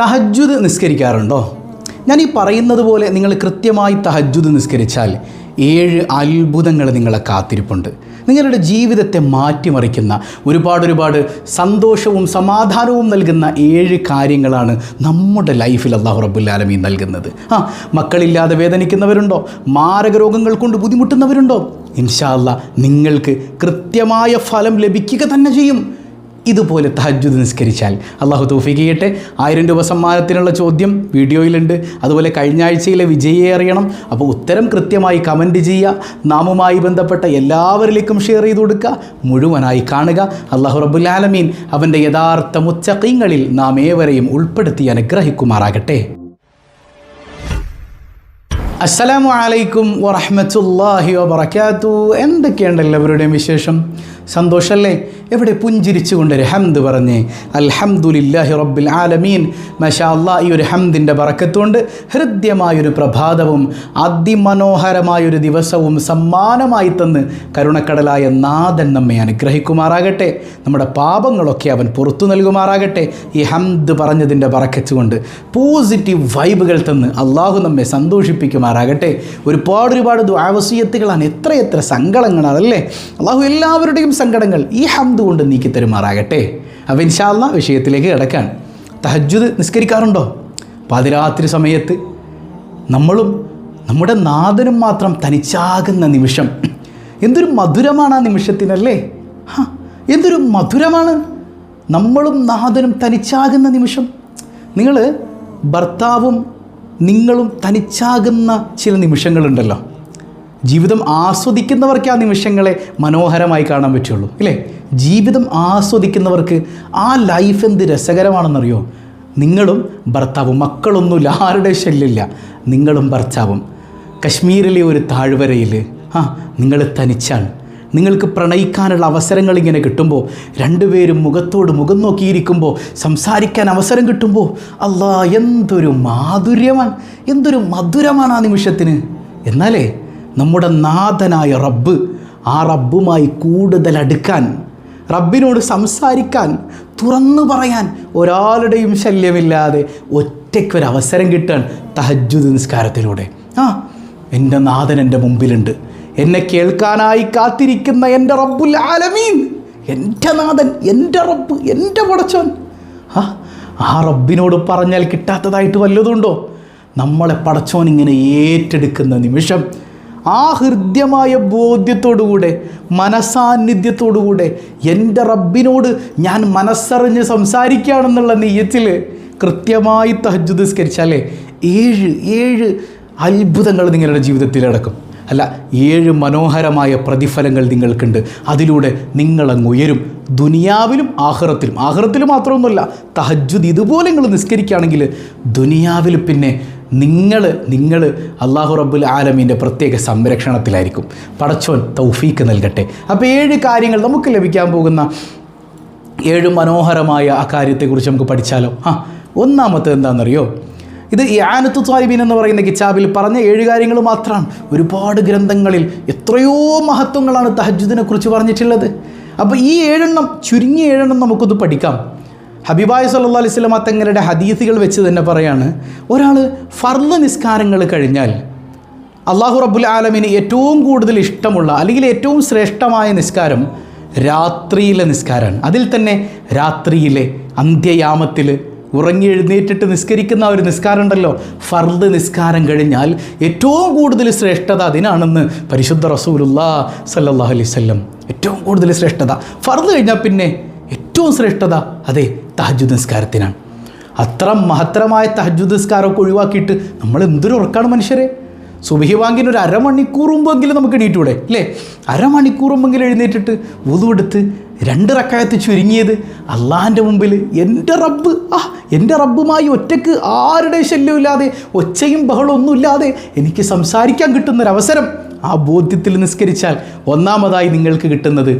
തഹജ്ജുദ് നിസ്കരിക്കാറുണ്ടോ? ഞാൻ ഈ പറയുന്നത് പോലെ നിങ്ങൾ കൃത്യമായി തഹജ്ജുദ് നിസ്കരിച്ചാൽ ഏഴ് അത്ഭുതങ്ങൾ നിങ്ങളെ കാത്തിരിപ്പുണ്ട്. നിങ്ങളുടെ ജീവിതത്തെ മാറ്റിമറിക്കുന്ന ഒരുപാട് ഒരുപാട് സന്തോഷവും സമാധാനവും നൽകുന്ന ഏഴ് കാര്യങ്ങളാണ് നമ്മുടെ ലൈഫിൽ അള്ളാഹു റബ്ബുല്ലാലമീൻ നൽകുന്നത്. ആ മക്കളില്ലാതെ വേദനിക്കുന്നവരുണ്ടോ? മാരക രോഗങ്ങൾ കൊണ്ട് ബുദ്ധിമുട്ടുന്നവരുണ്ടോ? ഇൻഷാല്ല നിങ്ങൾക്ക് കൃത്യമായ ഫലം ലഭിക്കുക തന്നെ ചെയ്യും. ഇതുപോലെ തഹജ്ജുദ് നിസ്കരിച്ചാൽ. അള്ളാഹു തൗഫീഖ് ചെയ്യട്ടെ. ആയിരം രൂപ സമ്മാനത്തിനുള്ള ചോദ്യം വീഡിയോയിലുണ്ട്. അതുപോലെ കഴിഞ്ഞ ആഴ്ചയിലെ വിജയിയെ അറിയണം. അപ്പോൾ ഉത്തരം കൃത്യമായി കമന്റ് ചെയ്യുക. നാമുമായി ബന്ധപ്പെട്ട എല്ലാവരിലേക്കും ഷെയർ ചെയ്ത് കൊടുക്കുക. മുഴുവനായി കാണുക. അള്ളാഹു റബുല്ലാലമീൻ അവന്റെ യഥാർത്ഥ മുച്ചക്കീങ്ങളിൽ നാം ഏവരെയും ഉൾപ്പെടുത്തി അനുഗ്രഹിക്കുമാറാകട്ടെ. അസ്സലാമു അലൈക്കും വറഹ്മത്തുള്ളാഹി വബറകാത്തു എന്തൊക്കെയാണ് എല്ലാവരുടെയും വിശേഷം? സന്തോഷമല്ലേ എവിടെ പുഞ്ചിരിച്ചുകൊണ്ട് ഹംദ് പറഞ്ഞ് അൽഹംദുലില്ലാഹി റബ്ബിൽ ആലമീൻ. മഷാ അല്ലാ ഈ ഒരു ഹംദിന്റെ പറക്കത്തുകൊണ്ട് ഹൃദ്യമായൊരു പ്രഭാതവും അതിമനോഹരമായൊരു ദിവസവും സമ്മാനമായി തന്ന് കരുണക്കടലായ നാഥൻ നമ്മെ അനുഗ്രഹിക്കുമാറാകട്ടെ. നമ്മുടെ പാപങ്ങളൊക്കെ അവൻ പുറത്തു നൽകുമാറാകട്ടെ. ഈ ഹംദ് പറഞ്ഞതിന്റെ പറക്കച്ചുകൊണ്ട് പോസിറ്റീവ് വൈബുകൾ തന്ന് അള്ളാഹു നമ്മെ സന്തോഷിപ്പിക്കുമാറാകട്ടെ. ഒരുപാട് ഒരുപാട് ആവസ്യത്തുകളാണ് എത്രയെത്ര സങ്കടങ്ങളാണല്ലേ? അള്ളാഹു എല്ലാവരുടെയും സങ്കടങ്ങൾ ഈ ഹംദ് കൊണ്ട് നീക്കി തരുമാറാകട്ടെ. അപ്പോൾ ഇൻഷാല്ല വിഷയത്തിലേക്ക് കിടക്കാൻ തഹജ്ജുദ് നിസ്കരിക്കാറുണ്ടോ? പാതിരാത്രി സമയത്ത് നമ്മളും നമ്മുടെ നാഥനും മാത്രം തനിച്ചാകുന്ന നിമിഷം. എന്തൊരു മധുരമാണ് ആ നിമിഷത്തിനല്ലേ? ഹാ എന്തൊരു മധുരമാണ്. നമ്മളും നാഥനും തനിച്ചാകുന്ന നിമിഷം. നിങ്ങൾ ഭർത്താവും നിങ്ങളും തനിച്ചാകുന്ന ചില നിമിഷങ്ങളുണ്ടല്ലോ. ജീവിതം ആസ്വദിക്കുന്നവർക്ക് ആ നിമിഷങ്ങളെ മനോഹരമായി കാണാൻ പറ്റുള്ളൂ ഇല്ലേ? ജീവിതം ആസ്വദിക്കുന്നവർക്ക് ആ ലൈഫ് എന്ത് രസകരമാണെന്നറിയോ? നിങ്ങളും ഭർത്താവും മക്കളൊന്നുമില്ല ആരുടെ ശല്യമില്ല. നിങ്ങളും ഭർത്താവും കശ്മീരിലെ ഒരു താഴ്വരയിൽ ആ നിങ്ങൾ തനിച്ചാണ്. നിങ്ങൾക്ക് പ്രണയിക്കാനുള്ള അവസരങ്ങൾ ഇങ്ങനെ കിട്ടുമ്പോൾ രണ്ടുപേരും മുഖത്തോട് മുഖം നോക്കിയിരിക്കുമ്പോൾ സംസാരിക്കാൻ അവസരം കിട്ടുമ്പോൾ അല്ലാ എന്തൊരു മാധുര്യമാണ് എന്തൊരു മധുരമാണ് ആ നിമിഷത്തിന്. എന്നാലേ നമ്മുടെ നാഥനായ റബ്ബ് ആ റബ്ബുമായി കൂടുതൽ അടുക്കാൻ റബ്ബിനോട് സംസാരിക്കാൻ തുറന്നു പറയാൻ ഒരാളുടെയും ശല്യമില്ലാതെ ഒറ്റയ്ക്കൊരു അവസരം കിട്ടാൻ തഹജ്ജുദ് നിസ്കാരത്തിലൂടെ. ആ എന്റെ നാഥൻ എന്റെ മുമ്പിലുണ്ട്. എന്നെ കേൾക്കാനായി കാത്തിരിക്കുന്ന എന്റെ റബ്ബുൽ ആലമീൻ എന്റെ നാഥൻ എന്റെ റബ്ബ് എന്റെ പടച്ചോൻ. ആ ആ റബ്ബിനോട് പറഞ്ഞാൽ കിട്ടാത്തതായിട്ട് വല്ലതുണ്ടോ നമ്മളെ പടച്ചോൻ ഇങ്ങനെ ഏറ്റെടുക്കുന്ന നിമിഷം ആ ഹൃദ്യമായ ബോധ്യത്തോടുകൂടെ മനസാന്നിധ്യത്തോടുകൂടെ എന്റെ റബ്ബിനോട് ഞാൻ മനസ്സറിഞ്ഞ് സംസാരിക്കുകയാണെന്നുള്ള നെയ്യത്തിൽ കൃത്യമായി തഹജ്ജുദ് സ്കരിച്ചാലേ ഏഴ് ഏഴ് അത്ഭുതങ്ങൾ നിങ്ങളുടെ ജീവിതത്തിൽ നടക്കും അല്ല ഏഴ് മനോഹരമായ പ്രതിഫലങ്ങൾ നിങ്ങൾക്കുണ്ട്. അതിലൂടെ നിങ്ങളങ്ങ് ഉയരും. ദുനിയാവിലും ആഹ്റത്തിലും. ആഹ്റത്തിൽ മാത്രമൊന്നുമല്ല തഹജ്ജുദ് ഇതുപോലെ നിങ്ങൾ നിസ്കരിക്കുകയാണെങ്കിൽ ദുനിയാവിൽ പിന്നെ നിങ്ങൾ നിങ്ങൾ അള്ളാഹു റബ്ബുൽ ആലമീന്റെ പ്രത്യേക സംരക്ഷണത്തിലായിരിക്കും. പടച്ചോൻ തൗഫീക്ക് നൽകട്ടെ. അപ്പോൾ ഏഴ് കാര്യങ്ങൾ നമുക്ക് ലഭിക്കാൻ പോകുന്ന ഏഴ് മനോഹരമായ ആ കാര്യത്തെക്കുറിച്ച് നമുക്ക് പഠിച്ചാലോ? ആ ഒന്നാമത്തെ എന്താണെന്നറിയോ? ഇത് ഈ ആനത്തു സ്വാലിബീൻ എന്ന് പറയുന്ന കിതാബിൽ പറഞ്ഞ ഏഴ് കാര്യങ്ങൾ മാത്രമാണ്. ഒരുപാട് ഗ്രന്ഥങ്ങളിൽ എത്രയോ മഹത്വങ്ങളാണ് തഹജുദിനെ കുറിച്ച് പറഞ്ഞിട്ടുള്ളത്. അപ്പോൾ ഈ ഏഴെണ്ണം ചുരുങ്ങിയ ഏഴെണ്ണം നമുക്കൊന്ന് പഠിക്കാം. ഹബീബായ് സല്ലാ അലൈഹി സ്വലമ തങ്ങളുടെ ഹദീസുകൾ വെച്ച് തന്നെ പറയാണ് ഒരാൾ ഫർദ് നിസ്കാരങ്ങൾ കഴിഞ്ഞാൽ അള്ളാഹു റബ്ബുൽ ആലമിന് ഏറ്റവും കൂടുതൽ ഇഷ്ടമുള്ള അല്ലെങ്കിൽ ഏറ്റവും ശ്രേഷ്ഠമായ നിസ്കാരം രാത്രിയിലെ നിസ്കാരമാണ്. അതിൽ തന്നെ രാത്രിയിലെ അന്ത്യയാമത്തിൽ ഉറങ്ങി എഴുന്നേറ്റിട്ട് നിസ്കരിക്കുന്ന ഒരു നിസ്കാരം ഉണ്ടല്ലോ. ഫർദ് നിസ്കാരം കഴിഞ്ഞാൽ ഏറ്റവും കൂടുതൽ ശ്രേഷ്ഠത അതിനാണെന്ന് പരിശുദ്ധ റസൂലുല്ലാ സല്ലാ അലൈവല്ലം ഏറ്റവും കൂടുതൽ ശ്രേഷ്ഠത. ഫർദ് കഴിഞ്ഞാൽ പിന്നെ ഏറ്റവും ശ്രേഷ്ഠത അതെ തഹജുദ് നിസ്കാരത്തിനാണ് അത്ര മഹത്തരമായ തഹജുദ് നിസ്കാരമൊക്കെ ഒഴിവാക്കിയിട്ട് നമ്മൾ എന്തൊരു ഉറക്കാണ് മനുഷ്യരെ? സുബഹി വാങ്കിന് ഒരു അരമണിക്കൂർ മുമ്പെങ്കിലും നമുക്ക് എണീറ്റൂടെ അല്ലേ? അരമണിക്കൂർ മുമ്പെങ്കിലും എഴുന്നേറ്റിട്ട് ഉതുവെടുത്ത് രണ്ട് റക്കായത്ത് ചുരുങ്ങിയത് അള്ളാഹിന്റെ മുമ്പിൽ എന്റെ റബ്ബ് ആ എന്റെ റബ്ബുമായി ഒറ്റയ്ക്ക് ആരുടെ ശല്യമില്ലാതെ ഒച്ചയും ബഹളവും ഒന്നുമില്ലാതെ എനിക്ക് സംസാരിക്കാൻ കിട്ടുന്നൊരവസരം ആ ബോധ്യത്തിൽ നിസ്കരിച്ചാൽ ഒന്നാമതായി നിങ്ങൾക്ക് കിട്ടുന്നത്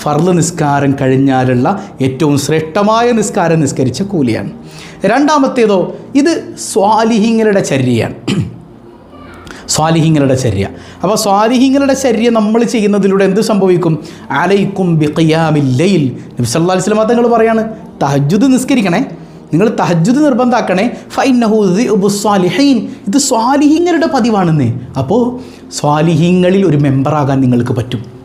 ഫർൾ നിസ്കാരം കഴിഞ്ഞാലുള്ള ഏറ്റവും ശ്രേഷ്ഠമായ നിസ്കാരം നിസ്കരിച്ച കൂലിയാണ്. രണ്ടാമത്തേതോ ഇത് സ്വാലിഹിങ്ങളുടെ ചര്യയാണ്. സ്വാലിഹിങ്ങളുടെ ചര്യ. അപ്പോൾ സ്വാലിഹിങ്ങളുടെ ചര്യ നമ്മൾ ചെയ്യുന്നതിലൂടെ എന്ത് സംഭവിക്കും? അലൈക്കും ബിഖിയാമില്ലയിൽ നബി സല്ലാ വസ്ലം തങ്ങൾ പറയാണ് തഹജുദ് നിസ്കരിക്കണേ. നിങ്ങൾ തഹജ്ജുദ് നിർബന്ധമാക്കണേ ഫൈനഹു സ്വാലിഹീൻ. ഇത് സ്വാലിഹിങ്ങളുടെ പതിവാണെന്നേ. അപ്പോൾ സ്വാലിഹിങ്ങളിൽ ഒരു മെമ്പറാകാൻ നിങ്ങൾക്ക് പറ്റും.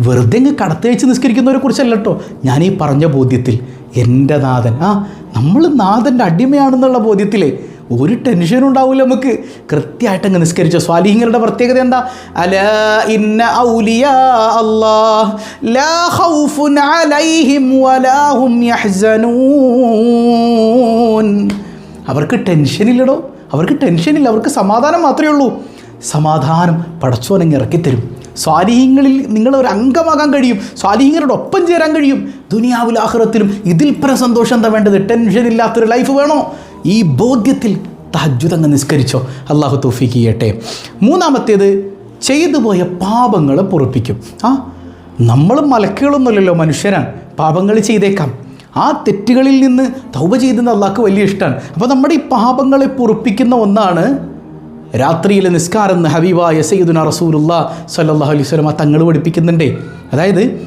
വെറുതെ അങ്ങ് കടത്തേച്ച് നിസ്കരിക്കുന്നവരെ കുറിച്ചല്ല കേട്ടോ ഞാൻ ഈ പറഞ്ഞ ബോധ്യത്തിൽ എന്റെ നാഥൻ ആ നമ്മൾ നാഥന്റെ അടിമയാണെന്നുള്ള ബോധ്യത്തിലേ ഒരു ടെൻഷനും ഉണ്ടാവില്ല നമുക്ക്. കൃത്യമായിട്ട് അങ്ങ് നിസ്കരിച്ച. സ്വാലിഹിങ്ങളുടെ പ്രത്യേകത എന്താ? അല ഇന്ന ഔലിയ അല്ലാഹ് ലാ ഖൗഫുൻ അലൈഹിം വലാ ഹും യഹ്സനൂൻ. അവർക്ക് ടെൻഷനില്ലടോ. അവർക്ക് ടെൻഷനില്ല. അവർക്ക് സമാധാനം മാത്രമേ ഉള്ളൂ. സമാധാനം പടച്ചോനങ്ങ് ഇറക്കിത്തരും. സ്വാലിഹ്യങ്ങളിൽ നിങ്ങൾ ഒരു അംഗമാകാൻ കഴിയും. സ്വാലിഹ്യങ്ങളുടെ ഒപ്പം ചേരാൻ കഴിയും. ദുനിയാവുലാഹുറത്തിലും ഇതിൽ പര സന്തോഷം എന്താ വേണ്ടത്? ടെൻഷൻ ഇല്ലാത്തൊരു ലൈഫ് വേണോ? ഈ ബോധ്യത്തിൽ തഹജുതങ്ങ് നിസ്കരിച്ചോ. അള്ളാഹു തൗഫീക്ക് ചെയ്യട്ടെ. മൂന്നാമത്തേത് ചെയ്തു പോയ പാപങ്ങളെ പൊറപ്പിക്കും. ആ നമ്മൾ മലക്കുകളൊന്നുമല്ലല്ലോ മനുഷ്യരാണ്. പാപങ്ങൾ ചെയ്തേക്കാം. ആ തെറ്റുകളിൽ നിന്ന് തൗബ ചെയ്തെന്ന് അള്ളാഹ്ക്ക് വലിയ ഇഷ്ടമാണ് അപ്പോൾ നമ്മുടെ ഈ പാപങ്ങളെ പൊറപ്പിക്കുന്ന ഒന്നാണ് രാത്രിയിലെ നിസ്കാരം എന്ന് ഹബീബായ സയ്യിദുന റസൂലുള്ള സല്ലാഹു അലൈഹി സ്വലമ തങ്ങൾ പഠിപ്പിക്കുന്നുണ്ടേ. അതായത്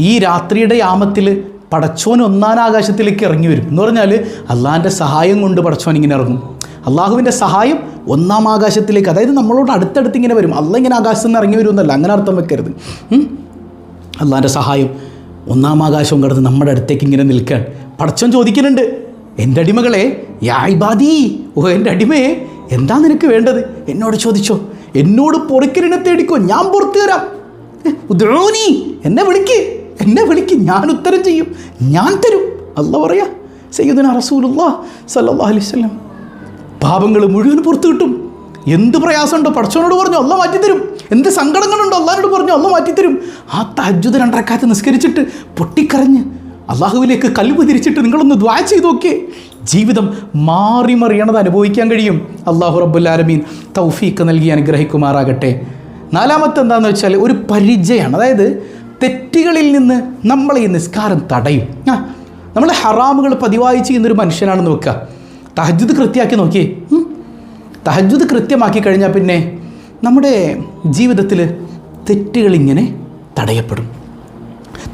ഈ രാത്രിയുടെ യാമത്തിൽ പടച്ചോൻ ഒന്നാം ആകാശത്തിലേക്ക് ഇറങ്ങി വരും. എന്ന് പറഞ്ഞാൽ അള്ളാഹിന്റെ സഹായം കൊണ്ട് പടച്ചോൻ ഇങ്ങനെ ഇറങ്ങും. അള്ളാഹുവിന്റെ സഹായം ഒന്നാം ആകാശത്തിലേക്ക് അതായത് നമ്മളോട് അടുത്തടുത്ത് ഇങ്ങനെ വരും. അല്ല ഇങ്ങനെ ആകാശത്ത് നിന്ന് ഇറങ്ങി വരുമെന്നല്ല അങ്ങനെ അർത്ഥം വെക്കരുത്? അള്ളാഹിന്റെ സഹായം ഒന്നാം ആകാശം കടന്ന് നമ്മുടെ അടുത്തേക്ക് ഇങ്ങനെ നിൽക്കാൻ പടച്ചോൻ ചോദിക്കുന്നുണ്ട്. എന്റെ അടിമകളെ യായ്ബാദി ഓ എന്റെ അടിമയെ എന്താ നിനക്ക് വേണ്ടത്? എന്നോട് ചോദിച്ചോ. എന്നോട് പൊറുക്കലിനെ തേടിക്കോ. ഞാൻ പുറത്തു തരാം എന്നെ വിളിക്ക്. എന്നെ വിളിക്ക്. ഞാൻ ഉത്തരം ചെയ്യും. ഞാൻ തരും. അല്ല പറയാ. സയ്യിദുന റസൂലുള്ള സല്ലല്ലാഹു അലൈഹി വസല്ലം. പാപങ്ങൾ മുഴുവൻ പുറത്തു കിട്ടും. എന്ത് പ്രയാസമുണ്ടോ? പഠിച്ചവനോട് പറഞ്ഞു അല്ല മാറ്റിത്തരും. എന്ത് സങ്കടങ്ങളുണ്ടോ? അള്ളാഹിനോട് പറഞ്ഞു അല്ല മാറ്റിത്തരും. ആ തജ്ജുദ് രണ്ടരക്കാലത്ത് നിസ്കരിച്ചിട്ട് പൊട്ടിക്കരഞ്ഞ് അള്ളാഹുവിലേക്ക് കൽവ് തിരിച്ചിട്ട് നിങ്ങളൊന്ന് ദ്വാ ചെയ്ത് നോക്കിയേ. ജീവിതം മാറി മറിയണത് അനുഭവിക്കാൻ കഴിയും. അള്ളാഹു റബ്ബുല്ലാലമീൻ തൗഫീക്ക് നൽകി അനുഗ്രഹിക്കുമാറാകട്ടെ. നാലാമത്തെ എന്താണെന്ന് വെച്ചാൽ ഒരു പരിചയമാണ് അതായത് തെറ്റുകളിൽ നിന്ന് നമ്മളെ ഈ നിസ്കാരം തടയും. ആ നമ്മൾ ഹറാമുകൾ പതിവായി ചെയ്യുന്നൊരു മനുഷ്യനാണെന്ന് വെക്കുക. തഹജുദ് കൃത്യമാക്കി നോക്കിയേ. തഹജുദ് കൃത്യമാക്കി കഴിഞ്ഞാൽ പിന്നെ നമ്മുടെ ജീവിതത്തിൽ തെറ്റുകളിങ്ങനെ തടയപ്പെടും.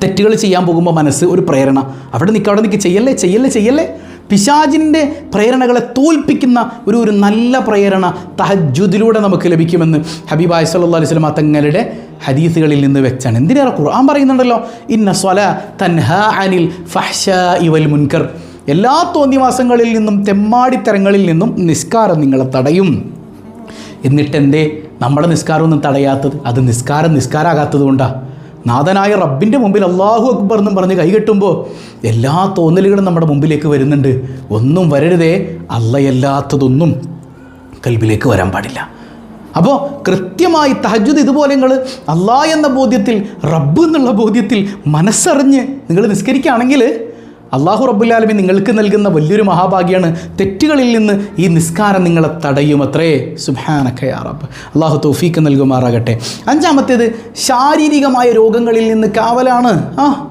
തെറ്റുകൾ ചെയ്യാൻ പോകുമ്പോൾ മനസ്സ് ഒരു പ്രേരണ. അവിടെ നിൽക്കുക അവിടെ നിൽക്കുക ചെയ്യല്ലേ ചെയ്യല്ലേ ചെയ്യല്ലേ? പിശാജിന്റെ പ്രേരണകളെ തോൽപ്പിക്കുന്ന ഒരു ഒരു നല്ല പ്രേരണ തഹജ്ജുദിലൂടെ നമുക്ക് ലഭിക്കുമെന്ന് ഹബീബായ് സല്ലല്ലാഹു അലൈഹി സ്വലമ തങ്ങളുടെ ഹദീസുകളിൽ നിന്ന് വെച്ചാണ്. എന്തിനേറെ ഖുർആൻ പറയുന്നുണ്ടല്ലോ? ഇന്ന സ്വല തൻഹ അനിൽ ഫഹ്ഷ ഇവൽ മുൻകർ. എല്ലാ തോന്നിവാസങ്ങളിൽ നിന്നും തെമ്മാടിത്തരങ്ങളിൽ നിന്നും നിസ്കാരം നിങ്ങളെ തടയും. എന്നിട്ടെന്തേ? നമ്മുടെ നിസ്കാരമൊന്നും തടയാത്തത്? അത് നിസ്കാരം നിസ്കാരാകാത്തത് കൊണ്ടാണ് നാഥനായ റബ്ബിന്റെ മുമ്പിൽ അള്ളാഹു അക്ബർ എന്നും പറഞ്ഞ് കൈകെട്ടുമ്പോൾ എല്ലാ തോന്നലുകളും നമ്മുടെ മുമ്പിലേക്ക് വരുന്നുണ്ട്. ഒന്നും വരരുതേ അല്ലയല്ലാത്തതൊന്നും കൽബിലേക്ക് വരാൻ പാടില്ല. അപ്പോൾ കൃത്യമായി തഹജുദ് ഇതുപോലെ നിങ്ങൾ അള്ളാ എന്ന ബോധ്യത്തിൽ റബ്ബ് എന്നുള്ള ബോധ്യത്തിൽ മനസ്സറിഞ്ഞ് നിങ്ങൾ നിസ്കരിക്കുകയാണെങ്കിൽ അള്ളാഹു റബ്ബുല്ലാലമി നിങ്ങൾക്ക് നൽകുന്ന വലിയൊരു മഹാഭാഗ്യമാണ് തെറ്റുകളിൽ നിന്ന് ഈ നിസ്കാരം നിങ്ങളെ തടയുമത്രേ. സുബാനക്കയാ റബ്ബ്. അള്ളാഹു തൗഫീക്ക് നൽകുമാറാകട്ടെ. അഞ്ചാമത്തേത് ശാരീരികമായ രോഗങ്ങളിൽ നിന്ന് കാവലാണ്. ആ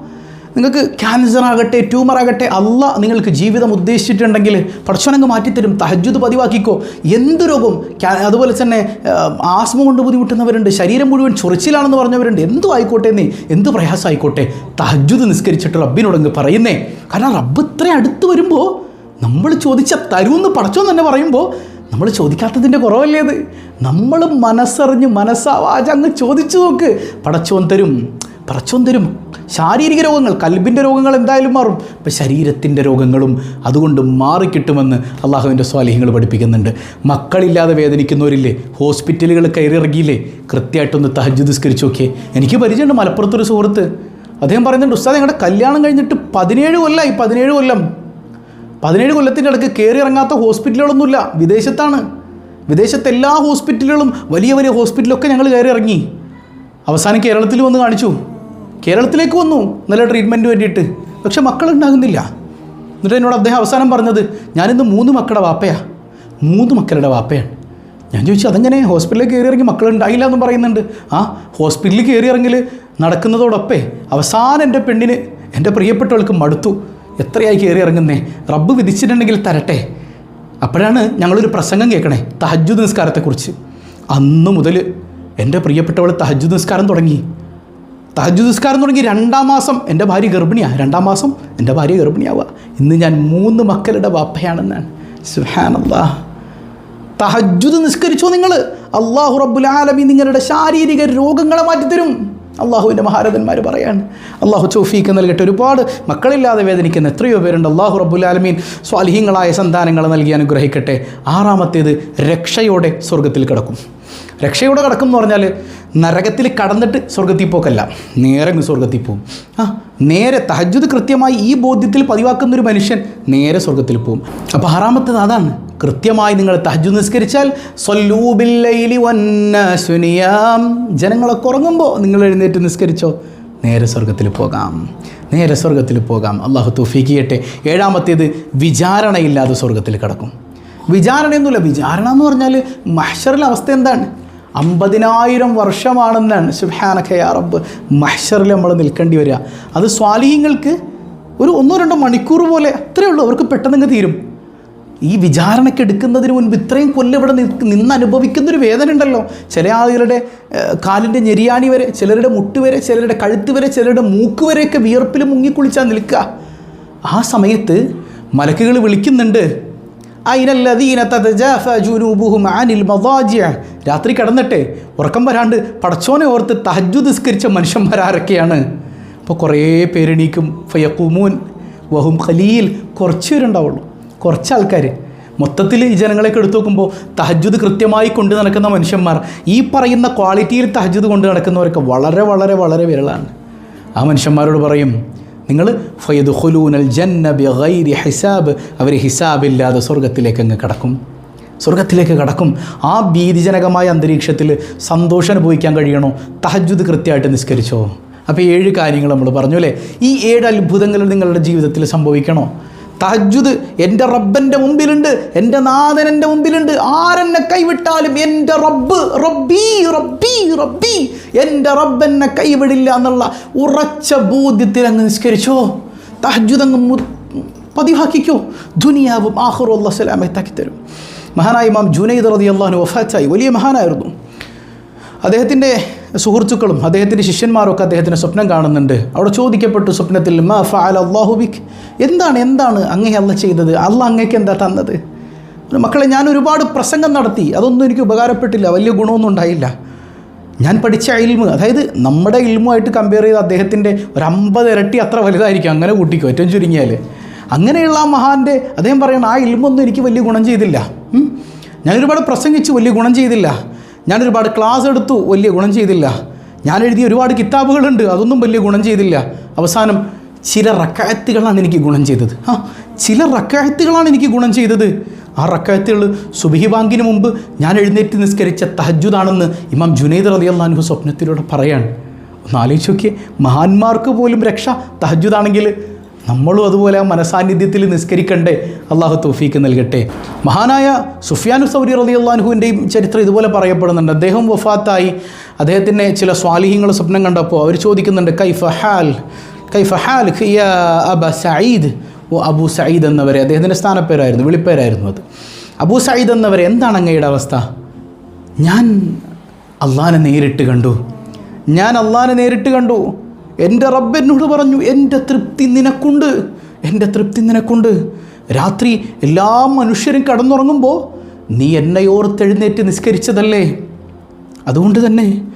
നിങ്ങൾക്ക് ക്യാൻസർ ആകട്ടെ ട്യൂമർ ആകട്ടെ അല്ല നിങ്ങൾക്ക് ജീവിതം ഉദ്ദേശിച്ചിട്ടുണ്ടെങ്കിൽ പടച്ചോനങ്ങ് മാറ്റിത്തരും തഹജ്ജുദ് പതിവാക്കിക്കോ. എന്ത് രോഗം? ക്യാ- അതുപോലെ തന്നെ ആസ്മ കൊണ്ട് ബുദ്ധിമുട്ടുന്നവരുണ്ട് ശരീരം മുഴുവൻ ചൊറിച്ചിലാണെന്ന് പറഞ്ഞവരുണ്ട്. എന്തു ആയിക്കോട്ടെ എന്നേ എന്ത് പ്രയാസമായിക്കോട്ടെ. തഹജ്ജുദ് നിസ്കരിച്ചിട്ട് റബ്ബിനോടങ്ങ് പറയുന്നേ. കാരണം റബ്ബ് ഇത്ര അടുത്ത് വരുമ്പോൾ നമ്മൾ ചോദിച്ച തരുമെന്ന് പടച്ചോൻ തന്നെ പറയുമ്പോൾ നമ്മൾ ചോദിക്കാത്തതിന്റെ കുറവല്ലേ അത്? നമ്മൾ മനസ്സറിഞ്ഞ് മനസ്സാവാജ് അങ്ങ് ചോദിച്ചു നോക്ക്. പടച്ചോൻ തരും. പടച്ചോൻ തരും ശാരീരിക രോഗങ്ങൾ കൽബിന്റെ രോഗങ്ങൾ എന്തായാലും മാറും. ഇപ്പം ശരീരത്തിന്റെ രോഗങ്ങളും അതുകൊണ്ട് മാറിക്കിട്ടുമെന്ന് അള്ളാഹുവിന്റെ സ്വാലിഹ്യങ്ങൾ പഠിപ്പിക്കുന്നുണ്ട്. മക്കളില്ലാതെ വേദനിക്കുന്നവരില്ലേ? ഹോസ്പിറ്റലുകൾ കയറിയിറങ്ങിയില്ലേ? കൃത്യമായിട്ടൊന്ന് തഹജ് നിസ്കരിച്ച് നോക്കിയേ. എനിക്ക് പരിചയമുണ്ട് മലപ്പുറത്തൊരു സുഹൃത്ത്. അദ്ദേഹം പറയുന്നുണ്ട് ഉസ്താദ് ഞങ്ങളുടെ കല്യാണം കഴിഞ്ഞിട്ട് പതിനേഴ് കൊല്ലമായി പതിനേഴ് കൊല്ലം. പതിനേഴ് കൊല്ലത്തിന്റെ ഇടയ്ക്ക് കയറി ഇറങ്ങാത്ത ഹോസ്പിറ്റലുകളൊന്നുമില്ല. വിദേശത്താണ്. വിദേശത്തെ എല്ലാ ഹോസ്പിറ്റലുകളും വലിയ വലിയ ഹോസ്പിറ്റലൊക്കെ ഞങ്ങൾ കയറി ഇറങ്ങി അവസാനം കേരളത്തിൽ വന്ന് കാണിച്ചു. കേരളത്തിലേക്ക് വന്നു. നല്ല ട്രീറ്റ്മെന്റ് വേണ്ടിയിട്ട്. പക്ഷെ മക്കളുണ്ടാകുന്നില്ല എന്നിട്ട് എന്നോട് അദ്ദേഹം അവസാനം പറഞ്ഞത് ഞാനിന്ന് മൂന്ന് മക്കളുടെ വാപ്പയാണ് മൂന്ന് മക്കളുടെ വാപ്പയാണ്. ഞാൻ ചോദിച്ചു അതെങ്ങനെ? ഹോസ്പിറ്റലിൽ കയറി ഇറങ്ങി മക്കളുണ്ടായില്ല എന്നും പറയുന്നുണ്ട്. ആ ഹോസ്പിറ്റലിൽ കയറി ഇറങ്ങൽ നടക്കുന്നതോടൊപ്പേ അവസാനം എന്റെ പെണ്ണിന് എന്റെ പ്രിയപ്പെട്ടവൾക്ക് മടുത്തു. എത്രയായി കയറി ഇറങ്ങുന്നേ റബ്ബ് വിധിച്ചിട്ടുണ്ടെങ്കിൽ തരട്ടെ. അപ്പോഴാണ് ഞങ്ങളൊരു പ്രസംഗം കേൾക്കണേ തഹജ്ജുദ് നിസ്കാരത്തെക്കുറിച്ച്. അന്ന് മുതൽ എന്റെ പ്രിയപ്പെട്ടവൾ തഹജ്ജുദ് നിസ്കാരം തുടങ്ങി. തഹജു നിസ്കാരം തുടങ്ങി രണ്ടാം മാസം എന്റെ ഭാര്യ ഗർഭിണിയാണ് രണ്ടാം മാസം എന്റെ ഭാര്യ ഗർഭിണിയാവുക. ഇന്ന് ഞാൻ മൂന്ന് മക്കളുടെ വാപ്പയാണെന്നാണ്. സുഹാനല്ലാ തഹജുദ് നിസ്കരിച്ചോ നിങ്ങൾ? അള്ളാഹു റബ്ബുൽ ആലമി നിങ്ങളുടെ ശാരീരിക രോഗങ്ങളെ മാറ്റിത്തരും. അള്ളാഹുവിന്റെ മഹാരഥന്മാർ പറയാണ്. അള്ളാഹു ചൗഫീക്ക് നൽകട്ടെ. ഒരുപാട് മക്കളില്ലാതെ വേദനിക്കുന്ന എത്രയോ പേരുണ്ട്. അള്ളാഹു റബ്ബുൽ ആലമീൻ സ്വാലിഹീങ്ങളായ സന്താനങ്ങൾ നൽകി അനുഗ്രഹിക്കട്ടെ. ആറാമത്തേത് രക്ഷയോടെ സ്വർഗത്തിൽ കിടക്കും. രക്ഷയോടെ കിടക്കും എന്ന് പറഞ്ഞാൽ നരകത്തിൽ കടന്നിട്ട് സ്വർഗത്തിൽ പോക്കല്ല. നേരെ സ്വർഗത്തിൽ പോകും ആ നേരെ തഹജ്ജുദ് കൃത്യമായി ഈ ബോധ്യത്തിൽ പതിവാക്കുന്ന ഒരു മനുഷ്യൻ നേരെ സ്വർഗത്തിൽ പോകും അപ്പോൾ ആറാമത്തത് അതാണ്. കൃത്യമായി നിങ്ങൾ തഹജു നിസ്കരിച്ചാൽ സൊല്ലൂബില്ലൈലി വന്നസുനിയാം. ജനങ്ങളെ കുറങ്ങുമ്പോൾ നിങ്ങൾ എഴുന്നേറ്റ് നിസ്കരിച്ചോ? നേരെ സ്വർഗത്തിൽ പോകാം. നേരെ സ്വർഗത്തിൽ പോകാം. അള്ളാഹു ചെയ്യട്ടെ. ഏഴാമത്തേത് വിചാരണയില്ലാതെ സ്വർഗത്തിൽ കിടക്കും. വിചാരണയൊന്നുമില്ല. വിചാരണ എന്ന് പറഞ്ഞാൽ മഹ്ഷറിലെ അവസ്ഥ എന്താണ്? അമ്പതിനായിരം വർഷമാണെന്നാണ്. സുഹാനഖയാ റബ്ബ്. മഹ്ഷറിൽ നമ്മൾ നിൽക്കേണ്ടി വരിക. അത് സ്വാലിഹ്യങ്ങൾക്ക് ഒരു ഒന്നോ രണ്ടോ മണിക്കൂർ പോലെ അത്രയേ ഉള്ളൂ. അവർക്ക് പെട്ടെന്ന് അങ്ങ് തീരും. ഈ വിചാരണയ്ക്ക് എടുക്കുന്നതിന് മുൻപ് ഇത്രയും കൊല്ലം ഇവിടെ നിന്ന് അനുഭവിക്കുന്നൊരു വേദന ഉണ്ടല്ലോ. ചില ആളുകളുടെ കാലിന്റെ ഞെരിയാണി വരെ ചിലരുടെ മുട്ട് വരെ ചിലരുടെ കഴുത്ത് വരെ ചിലരുടെ മൂക്ക് വരെയൊക്കെ വിയർപ്പിൽ മുങ്ങിക്കുളിച്ചാൽ നിൽക്കുക. ആ സമയത്ത് മലക്കുകൾ വിളിക്കുന്നുണ്ട്. രാത്രി കിടന്നിട്ടെ ഉറക്കം വരാണ്ട് പടച്ചോനെ ഓർത്ത് തഹജു നിസ്കരിച്ച മനുഷ്യന്മാരാരൊക്കെയാണ് അപ്പോൾ കുറേ പേരെണീക്കും ഫയക്കുമൂൻ വഹും ഖലീൽ കുറച്ച് പേരുണ്ടാവുള്ളൂ. കുറച്ച് ആൾക്കാർ മൊത്തത്തിൽ ഈ ജനങ്ങളെയൊക്കെ എടുത്തു നോക്കുമ്പോൾ തഹജുദ് കൃത്യമായി കൊണ്ടു നടക്കുന്ന മനുഷ്യന്മാർ ഈ പറയുന്ന ക്വാളിറ്റിയിൽ തഹജുദ് കൊണ്ട് നടക്കുന്നവരൊക്കെ വളരെ വളരെ വളരെ വിരളാണ്. ആ മനുഷ്യന്മാരോട് പറയും നിങ്ങൾ ഫയദ് ഹുലൂനൽ ജന്ന ബിഗൈരി ഹിസാബ് അവർ ഹിസാബില്ലാതെ സ്വർഗത്തിലേക്ക് അങ്ങ് കടക്കും. സ്വർഗത്തിലേക്ക് കടക്കും. ആ ഭീതിജനകമായ അന്തരീക്ഷത്തിൽ സന്തോഷം അനുഭവിക്കാൻ കഴിയണോ? തഹജ്ജുദ് കൃത്യമായിട്ട് നിസ്കരിച്ചോ? അപ്പോൾ ഏഴ് കാര്യങ്ങൾ നമ്മൾ പറഞ്ഞു അല്ലേ? ഈ ഏഴ് അത്ഭുതങ്ങൾ നിങ്ങളുടെ ജീവിതത്തിൽ സംഭവിക്കണോ? തഹജ്ജുദ് എന്റെ റബ്ബന്റെ മുമ്പിലുണ്ട് എന്റെ നാഥൻ എന്റെ മുമ്പിലുണ്ട്. ആരെന്നെ കൈവിട്ടാലും എന്റെ റബ്ബ് റബ്ബി റബ്ബി റബ്ബി. എന്റെ റബ്ബെന്നെ കൈവിടില്ല എന്നുള്ള ഉറച്ച ബോധ്യത്തിൽ അങ്ങ് നിസ്കരിച്ചോ. തഹജുദ് അങ്ങ് പതിവാക്കിക്കോ. ദുനിയാവും ആഹുറു അല്ലാ സലാമത്താക്കി തരും മഹാനായ മാം ജുനൈദ് റതി അള്ളാഹു വഫാച്ചായി വലിയ മഹാനായിരുന്നു. അദ്ദേഹത്തിന്റെ സുഹൃത്തുക്കളും അദ്ദേഹത്തിന്റെ ശിഷ്യന്മാരൊക്കെ അദ്ദേഹത്തിന് സ്വപ്നം കാണുന്നുണ്ട്. അവിടെ ചോദിക്കപ്പെട്ടു സ്വപ്നത്തിൽ മാ ഫഅല അല്ലാഹു ബിക്? എന്താണ് എന്താണ് അങ്ങേ അല്ല ചെയ്തത്? അല്ല അങ്ങേക്ക് എന്താ തന്നത്? മക്കളെ ഞാൻ ഒരുപാട് പ്രസംഗം നടത്തി. അതൊന്നും എനിക്ക് ഉപകാരപ്പെട്ടില്ല വലിയ ഗുണമൊന്നും ഉണ്ടായില്ല. ഞാൻ പഠിച്ച ഇൽമ് അതായത് നമ്മുടെ ഇൽമുമായിട്ട് കമ്പയർ ചെയ്ത് അദ്ദേഹത്തിന്റെ ഒരു അമ്പത് ഇരട്ടി അത്ര വലുതായിരിക്കും അങ്ങനെ കൂട്ടിക്കോ ഏറ്റവും ചുരുങ്ങിയാൽ അങ്ങനെയുള്ള ആ മഹാന്റെ അദ്ദേഹം പറയണം ആ ഇൽമൊന്നും എനിക്ക് വലിയ ഗുണം ചെയ്തില്ല. ഞാൻ ഒരുപാട് പ്രസംഗിച്ചു വലിയ ഗുണം ചെയ്തില്ല. ഞാൻ ഒരുപാട് ക്ലാസ് എടുത്തു വലിയ ഗുണം ചെയ്തില്ല. ഞാൻ എഴുതിയ ഒരുപാട് കിതാബുകളുണ്ട് അതൊന്നും വലിയ ഗുണം ചെയ്തില്ല. അവസാനം ചില റക്കായത്തുകളാണ് എനിക്ക് ഗുണം ചെയ്തത്. ആ ചില റക്കായത്തുകളാണ് എനിക്ക് ഗുണം ചെയ്തത്. ആ റക്കായത്തുകൾ സുബിഹി ബാങ്കിന് മുമ്പ് ഞാൻ എഴുന്നേറ്റ് നിസ്കരിച്ച തഹജുദാണെന്ന് ഇമാം ജുനൈദ് അള്ളാഹു സ്വപ്നത്തിലൂടെ പറയാണ്. ഒന്ന് ആലോചിച്ച് നോക്കിയേ മഹാന്മാർക്ക് പോലും രക്ഷ തഹജുദാണെങ്കിൽ നമ്മളും അതുപോലെ ആ മനസാന്നിധ്യത്തിൽ നിസ്കരിക്കണ്ടേ? അള്ളാഹു തൗഫീക്ക് നൽകട്ടെ. മഹാനായ സുഫിയാനു സൗരി റതി അള്ളാഹുവിന്റെയും ചരിത്രം ഇതുപോലെ പറയപ്പെടുന്നുണ്ട്. അദ്ദേഹം വഫാത്തായി. അദ്ദേഹത്തിന്റെ ചില സ്വാലിഹ്യങ്ങൾ സ്വപ്നം കണ്ടപ്പോൾ അവർ ചോദിക്കുന്നുണ്ട് കൈഫ ഹാൽ? കൈഫ ഹാൽ ഖിയ അബ സയ്യിദ് ഓ അബു സയ്യിദ് എന്നവരെ. അദ്ദേഹത്തിന്റെ സ്ഥാനപ്പേരായിരുന്നു വിളിപ്പേരായിരുന്നു അത്. അബു സയ്യിദ് എന്നവരെ എന്താണ് അങ്ങയുടെ അവസ്ഥ? ഞാൻ അള്ളാനെ നേരിട്ട് കണ്ടു. ഞാൻ അള്ളാനെ നേരിട്ട് കണ്ടു. എന്റെ റബ്ബ് എന്നോട് പറഞ്ഞു എന്റെ തൃപ്തി നിനക്കുണ്ട് എന്റെ തൃപ്തി നിനക്കുണ്ട്. രാത്രി എല്ലാ മനുഷ്യരും കടന്നുറങ്ങുമ്പോൾ നീ എന്നെ ഓർത്തെഴുന്നേറ്റ് നിസ്കരിച്ചതല്ലേ? അതുകൊണ്ട് തന്നെ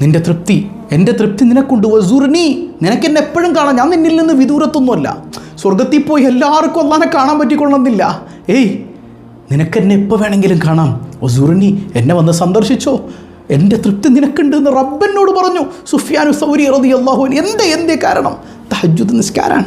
നിന്റെ തൃപ്തി എന്റെ തൃപ്തി നിനക്കുണ്ട്. വസൂറിനി നിനക്ക് എന്നെ എപ്പോഴും കാണാം. ഞാൻ നിന്നിൽ നിന്ന് വിദൂരത്തൊന്നുമല്ല. സ്വർഗത്തിൽ പോയി എല്ലാവർക്കും ഒന്നാനെ കാണാൻ പറ്റിക്കൊള്ളുന്നില്ല. ഏയ് നിനക്കെന്നെ എപ്പോൾ വേണമെങ്കിലും കാണാം? വസൂറിനി എന്നെ വന്ന് സന്ദർശിച്ചോ? എന്റെ തൃപ്തി നിനക്കുണ്ട് എന്ന് റബ്ബനോട് പറഞ്ഞു. സുഫിയാനു സൗരി റതി അള്ളാഹു എന്തേ എന്തേ കാരണം? തഹജുദ് നിസ്കാരാണ്.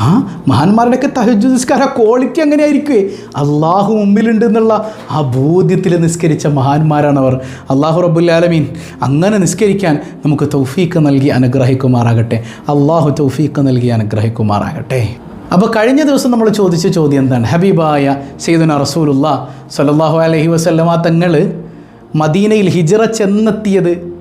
ആ മഹാന്മാരുടെയൊക്കെ തഹജു നിസ്കാര ക്വാളിറ്റി അങ്ങനെ ആയിരിക്കുമേ അള്ളാഹു മുമ്പിലുണ്ട് എന്നുള്ള ആ ബോധ്യത്തിൽ നിസ്കരിച്ച മഹാന്മാരാണവർ. അള്ളാഹു റബ്ബുല്ലാലമീൻ അങ്ങനെ നിസ്കരിക്കാൻ നമുക്ക് തൗഫീക്ക് നൽകി അനുഗ്രഹിക്കുമാറാകട്ടെ. അള്ളാഹു തൗഫീക്ക് നൽകി അനുഗ്രഹിക്കുമാറാകട്ടെ. അപ്പോൾ കഴിഞ്ഞ ദിവസം നമ്മൾ ചോദിച്ച ചോദ്യം എന്താണ്? ഹബീബായ സെയ്ദുന റസൂലുള്ള സല്ലല്ലാഹു അലഹി വസല്ലമ തങ്ങൾ മദീനയിൽ ഹിജറ ചെന്നെത്തിയത്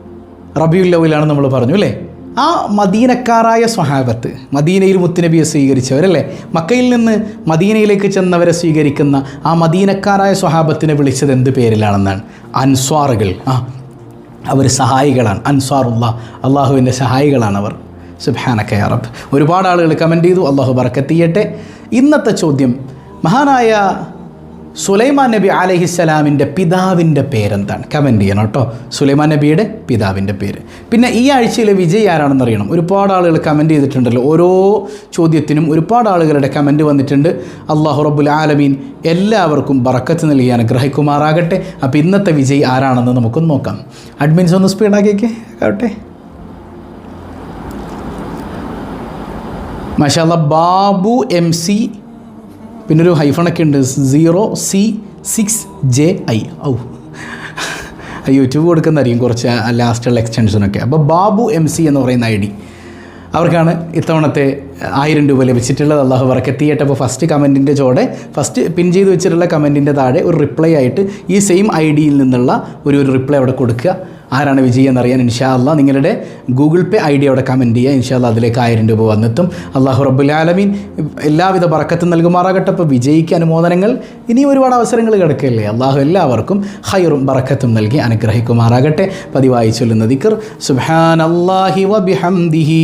റബിയുല്ലവിലാണ് നമ്മൾ പറഞ്ഞു അല്ലേ? ആ മദീനക്കാരായ സ്വഹാബത്ത് മദീനയിൽ മുത്തുനബിയെ സ്വീകരിച്ചവരല്ലേ? മക്കയിൽ നിന്ന് മദീനയിലേക്ക് ചെന്നവരെ സ്വീകരിക്കുന്ന ആ മദീനക്കാരായ സ്വഹാബത്തിനെ വിളിച്ചത് എന്ത് പേരിലാണെന്നാണ്? അൻസ്വാറുകൾ. ആ അവർ സഹായികളാണ്. അൻസ്വാറുള്ള അള്ളാഹുവിന്റെ സഹായികളാണ് അവർ. സുബാനക്കെ അറബ് ഒരുപാട് ആളുകൾ കമന്റ് ചെയ്തു. അള്ളാഹു ബർക്കത്തിയട്ടെ ഇന്നത്തെ ചോദ്യം മഹാനായ സുലൈമാൻ നബി അലഹിസ്സലാമിന്റെ പിതാവിന്റെ പേരെന്താണ്? കമന്റ് ചെയ്യണം കേട്ടോ. സുലൈമാൻ നബിയുടെ പിതാവിന്റെ പേര്. പിന്നെ ഈ ആഴ്ചയിലെ വിജയ് ആരാണെന്ന് അറിയണം. ഒരുപാട് ആളുകൾ കമന്റ് ചെയ്തിട്ടുണ്ടല്ലോ. ഓരോ ചോദ്യത്തിനും ഒരുപാട് ആളുകളുടെ കമന്റ് വന്നിട്ടുണ്ട്. അള്ളാഹു റബ്ബുൽ ആലമീൻ എല്ലാവർക്കും ബറക്കത്ത് നൽകി അനുഗ്രഹിക്കുമാറാകട്ടെ. അപ്പോൾ ഇന്നത്തെ വിജയ് ആരാണെന്ന് നമുക്കൊന്ന് നോക്കാം. അഡ്മിൻസ് ഒന്ന് സ്പീഡാക്കിയൊക്കെ കേട്ടെ മഷാല ബാബു എം സി പിന്നെ ഒരു ഹൈഫണൊക്കെ ഉണ്ട്. Zero C six J I. ഔ. യൂട്യൂബ് കൊടുക്കുന്നതായിരിക്കും കുറച്ച് ലാസ്റ്റുള്ള എക്സ്റ്റൻഷനൊക്കെ. അപ്പോൾ ബാബു എം സി എന്ന് പറയുന്ന ഐ ഡി. അവർക്കാണ് ഇത്തവണത്തെ ആയിരം രൂപ ലഭിച്ചിട്ടുള്ളത്. അള്ളാഹു വറക്കെത്തിയിട്ട്. അപ്പോൾ ഫസ്റ്റ് കമന്റിന്റെ ചോടെ ഫസ്റ്റ് പിൻ ചെയ്ത് വെച്ചിട്ടുള്ള കമന്റിന്റെ താഴെ ഒരു റിപ്ലൈ ആയിട്ട് ഈ സെയിം ഐ ഡിയിൽ നിന്നുള്ള ഒരു ഒരു റിപ്ലൈ അവിടെ കൊടുക്കുക. ആരാണ് വിജയം എന്നറിയാൻ ഇൻഷാ അല്ലാ. നിങ്ങളുടെ ഗൂഗിൾ പേ ഐ ഡി അവിടെ കമന്റ് ചെയ്യുക. ഇൻഷാ അല്ലാ അതിലേക്ക് ആയിരം രൂപ വന്നെത്തും. അള്ളാഹു റബ്ബുൽ ആലമീൻ എല്ലാവിധ പറക്കത്തും നൽകുമാറാകട്ടെ. അപ്പോൾ വിജയിക്ക് അനുമോദനങ്ങൾ ഇനിയും ഒരുപാട് അവസരങ്ങൾ കിടക്കുകയല്ലേ അള്ളാഹു എല്ലാവർക്കും ഹൈറും പറക്കത്തും നൽകി അനുഗ്രഹിക്കുമാറാകട്ടെ. പതിവായി ചൊല്ലുന്ന ദിക്കർ സുഹാൻ അള്ളാഹി വബിഹംദിഹി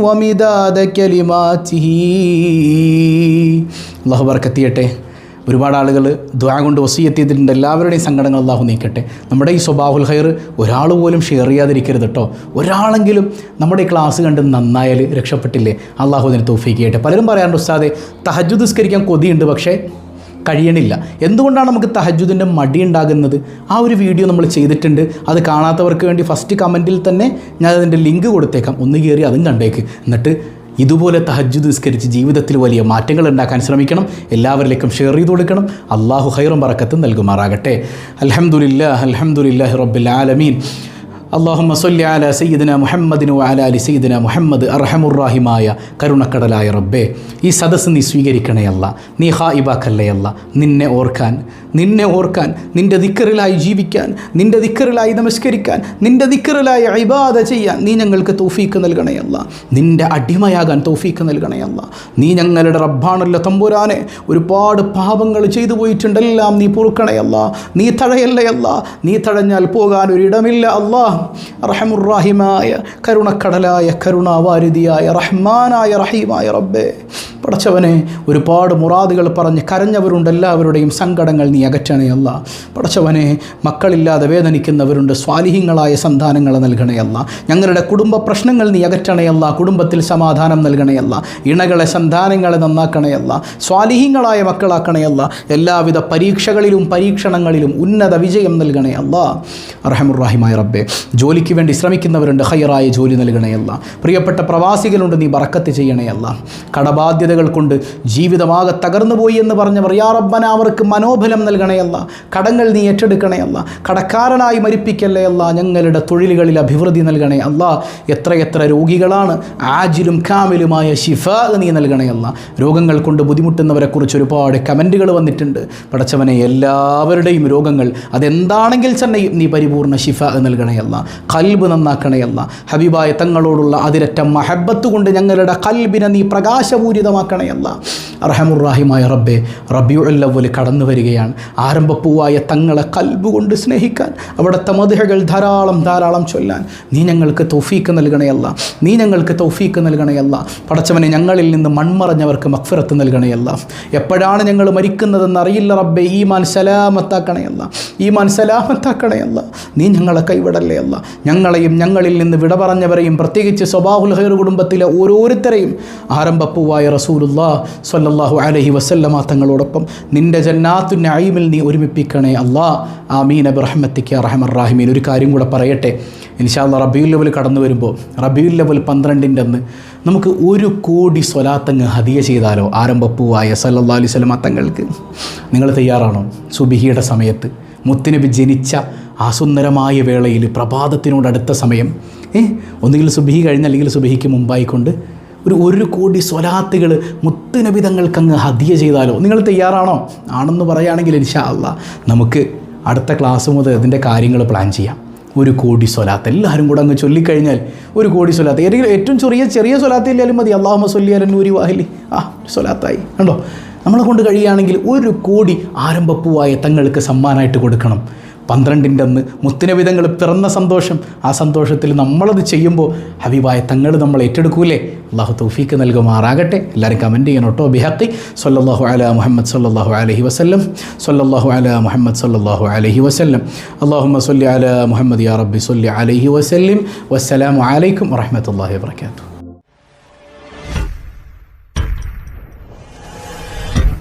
വമിതാദ കലിമാതിഹി അള്ളാഹു ബർക്കത്തിയട്ടെ. ഒരുപാട് ആളുകൾ ദ്വാ കൊണ്ട് വസീയെത്തിയതിട്ടുണ്ട്. എല്ലാവരുടെയും സങ്കടങ്ങൾ അള്ളാഹു നീക്കട്ടെ. നമ്മുടെ ഈ സ്വഭാവുൽ ഹൈർ ഒരാൾ പോലും ഷെയർ ചെയ്യാതിരിക്കരുത് കേട്ടോ ഒരാളെങ്കിലും നമ്മുടെ ക്ലാസ് കണ്ട് നന്നായാൽ രക്ഷപ്പെട്ടില്ലേ? അള്ളാഹു അതിന് തോഫിക്കട്ടെ പലരും പറയാറുണ്ട് ഉസ്താദെ തഹജു നിസ്കരിക്കാൻ കൊതിയുണ്ട് പക്ഷേ കഴിയണില്ല. എന്തുകൊണ്ടാണ് നമുക്ക് തഹജുദിന്റെ മടി ഉണ്ടാകുന്നത്? ആ ഒരു വീഡിയോ നമ്മൾ ചെയ്തിട്ടുണ്ട്. അത് കാണാത്തവർക്ക് വേണ്ടി ഫസ്റ്റ് കമന്റിൽ തന്നെ ഞാൻ അതിന്റെ ലിങ്ക് കൊടുത്തേക്കാം. ഒന്ന് കയറി അതും കണ്ടേക്ക്. എന്നിട്ട് ഇതുപോലെ തഹജ്ജുദ് നിസ്കരിച്ച് ജീവിതത്തിൽ വലിയ മാറ്റങ്ങൾ ഉണ്ടാക്കാൻ ശ്രമിക്കണം. എല്ലാവരിലേക്കും ഷെയർ ചെയ്ത് കൊടുക്കണം. അള്ളാഹു ഹൈറും പറക്കത്തും നൽകുമാറാകട്ടെ. അലഹമുല്ല അലഹമുല്ലാഹി റബ്ബിൽ ആലമീൻ. അള്ളാഹുമ്മ സൊല്ലി അല സയ്യിദിന മുഹമ്മദിനു അലാലി സയ്യിദിന മുഹമ്മദ് അർഹമുറാഹിമായ കരുണക്കടലായ റബ്ബേ. ഈ സദസ്സ് നീ സ്വീകരിക്കണയല്ല നീ ഹാ ഇബാക്കല്ലയല്ല നിന്നെ ഓർക്കാൻ നിന്നെ ഓർക്കാൻ നിന്റെ ദിക്കറിലായി ജീവിക്കാൻ നിന്റെ ദിക്കറിലായി നമസ്കരിക്കാൻ നിന്റെ ദിക്കറിലായി അഭിബാധ ചെയ്യാൻ നീ ഞങ്ങൾക്ക് തോഫീക്ക് നൽകണയല്ല നിന്റെ അടിമയാകാൻ തോഫീക്ക് നൽകണയല്ല നീ ഞങ്ങളുടെ റബ്ബാണല്ലോ തമ്പുരാനെ. ഒരുപാട് പാപങ്ങൾ ചെയ്തു പോയിട്ടുണ്ടെല്ലാം നീ പൊറുക്കണയല്ല നീ തഴയല്ലയല്ല നീ തഴഞ്ഞാൽ പോകാൻ ഒരിടമില്ല അല്ലാ. റഹമുറാഹിമായ കരുണക്കടലായ കരുണാവാരുതിയായ റഹ്മാനായ റഹീമായ റബ്ബേ. പടച്ചവനെ ഒരുപാട് മുറാദുകൾ പറഞ്ഞ് കരഞ്ഞവരുണ്ട് എല്ലാവരുടെയും സങ്കടങ്ങൾ നീ അകറ്റണയല്ല പടച്ചവനെ മക്കളില്ലാതെ വേദനിക്കുന്നവരുണ്ട് സ്വാലിഹ്യങ്ങളായ സന്താനങ്ങൾ നൽകണയല്ല ഞങ്ങളുടെ കുടുംബ പ്രശ്നങ്ങൾ നീ അകറ്റണയല്ല കുടുംബത്തിൽ സമാധാനം നൽകണയല്ല ഇണകളെ സന്താനങ്ങളെ നന്നാക്കണയല്ല സ്വാലിഹ്യങ്ങളായ മക്കളാക്കണയല്ല എല്ലാവിധ പരീക്ഷകളിലും പരീക്ഷണങ്ങളിലും ഉന്നത വിജയം നൽകണയല്ല അറഹമുറഹിമായ റബ്ബെ. ജോലിക്ക് വേണ്ടി ശ്രമിക്കുന്നവരുണ്ട് ഹയറായ ജോലി നൽകണയല്ല. പ്രിയപ്പെട്ട പ്രവാസികളുണ്ട് നീ ബറക്കത്ത് ചെയ്യണയല്ല. കടബാധ്യതകൾ കൊണ്ട് ജീവിതമാകെ തകർന്നു പോയി എന്ന് പറഞ്ഞവർ യാ റബ്ബന അവർക്ക് മനോബലം നൽകണയല്ല. കടങ്ങൾ നീ ഏറ്റെടുക്കണയല്ല. കടക്കാരനായി മരിപ്പിക്കല്ലേ അല്ല ഞങ്ങളുടെ തൊഴിലുകളിൽ അഭിവൃദ്ധി നൽകണേ അല്ല എത്രയെത്ര രോഗികളാണ് ആജിലും കാമിലുമായ ഷിഫ നീ നൽകണയല്ല. രോഗങ്ങൾ കൊണ്ട് ബുദ്ധിമുട്ടുന്നവരെക്കുറിച്ച് ഒരുപാട് കമന്റുകൾ വന്നിട്ടുണ്ട്. പടച്ചവനെ എല്ലാവരുടെയും രോഗങ്ങൾ അതെന്താണെങ്കിൽ തന്നെയും നീ പരിപൂർണ ഷിഫ നൽകണയല്ല. കൽബ് നന്നാക്കണയല്ല ഹബീബായ തങ്ങളോടുള്ള അതിരറ്റ മഹബത്ത് കൊണ്ട് ഞങ്ങളുടെ കൽബിനെ നീ പ്രകാശപൂരിതമാക്കണയല്ല റഹമുറാഹിമായ റബ്ബെ റബിയുല്ലവൽ കടന്നു വരികയാണ്. ആരംഭപ്പൂവായ തങ്ങളെ കൽബ് കൊണ്ട് സ്നേഹിക്കാൻ അവിടുത്തെ മധുഹകൾ ധാരാളം ധാരാളം ചൊല്ലാൻ നീ ഞങ്ങൾക്ക് തൗഫീക്ക് നൽകണയല്ല നീ ഞങ്ങൾക്ക് തൗഫീക്ക് നൽകണയല്ല പടച്ചവനെ ഞങ്ങളിൽ നിന്ന് മൺമറഞ്ഞവർക്ക് മക്ഫിറത്ത് നൽകണയല്ല എപ്പോഴാണ് ഞങ്ങൾ മരിക്കുന്നതെന്ന് അറിയില്ല റബ്ബെ. ഈ മാൻ സലാമത്താക്കണയല്ല ഈ മാൻ സലാമത്താക്കണയല്ല നീ ഞങ്ങളെ കൈവിടല്ലേ അല്ല. ഞങ്ങളെയും ഞങ്ങളിൽ നിന്ന് വിട പറഞ്ഞവരെയും പ്രത്യേകിച്ച് സ്വബാഹുൽ ഹൈർ കുടുംബത്തിലെ ഓരോരുത്തരെയും ആരംഭപ്പൂവായ റസൂലുല്ലാ സ്വല്ലല്ലാഹു അലഹി വസല്ലമ തങ്ങളോടൊപ്പം നിന്റെ ജന്നാത്തു നഈമിൽ നീ ഒരുമിപ്പിക്കണേ അല്ലാ ആമീൻ. റഹമർ റാഹിമീൻ. ഒരു കാര്യം കൂടെ പറയട്ടെ. ഇൻഷാല്ല റബിയുൽ ലെവൽ കടന്നു വരുമ്പോൾ റബിയുൽ ലെവൽ പന്ത്രണ്ടിന്റെ അന്ന് നമുക്ക് ഒരു കോടി സ്വലാത്തങ്ങ് ഹതിയ ചെയ്താലോ ആരംഭപ്പൂവായ സല്ലാ അലൈഹി തങ്ങൾക്ക്? നിങ്ങൾ തയ്യാറാണോ? സുബിഹിയുടെ സമയത്ത് മുത്തുനബി ജനിച്ച ആ സുന്ദരമായ വേളയിൽ പ്രഭാതത്തിനോട് അടുത്ത സമയം ഏ ഒന്നുകിൽ സുബഹി കഴിഞ്ഞ് അല്ലെങ്കിൽ സുബഹിക്ക് മുമ്പായിക്കൊണ്ട് ഒരു ഒരു കോടി സ്വലാത്തുകൾ മുത്തുനബിതങ്ങൾക്കങ്ങ് ഹദ്യ ചെയ്താലോ? നിങ്ങൾ തയ്യാറാണോ? ആണെന്ന് പറയുകയാണെങ്കിൽ ഇൻഷാ അല്ല നമുക്ക് അടുത്ത ക്ലാസ് മുതൽ ഇതിന്റെ കാര്യങ്ങൾ പ്ലാൻ ചെയ്യാം. ഒരു കോടി സ്വലാത്ത് എല്ലാവരും കൂടെ അങ്ങ് ചൊല്ലിക്കഴിഞ്ഞാൽ ഒരു കോടി സ്വലാത്ത്. ഏതെങ്കിലും ഏറ്റവും ചെറിയ ചെറിയ സ്വലാത്ത് ഇല്ലാലും മതി. അള്ളാഹുമ സൊല്ലിയാലൻ നൂരി വാഹിലി ആ സ്വലാത്തായി. കണ്ടോ? നമ്മളെ കൊണ്ട് കഴിയുകയാണെങ്കിൽ ഒരു കോടി ആരംഭപ്പൂവായ തങ്ങൾക്ക് സമ്മാനമായിട്ട് കൊടുക്കണം. പന്ത്രണ്ടിന്റെ അന്ന് മുത്തിനവിധങ്ങൾ പിറന്ന സന്തോഷം. ആ സന്തോഷത്തിൽ നമ്മളത് ചെയ്യുമ്പോൾ ഹബീബായ തങ്ങൾ നമ്മൾ ഏറ്റെടുക്കൂലേ? അള്ളാഹു തൗഫീക്ക് നൽകുമാറാകട്ടെ. എല്ലാവരും കമന്റ് ചെയ്യണം കേട്ടോ. ബിഹക്കി സല്ലല്ലാഹു അല മുഹമ്മദ് സല്ലാഹു അലഹി വസല്ലം. സല്ലല്ലാഹു അല മുഹമ്മദ് സല്ലാഹു അലഹി വസല്ലം. അള്ളാഹുമ്മ സല്ലി അല മുഹമ്മദ് യാ റബ്ബി സല്ലി അലഹി വസ്ല്ലിം. വസ്സലാമു അലൈക്കും വറഹ്മത്തുള്ളാഹി വബറകാതുഹു.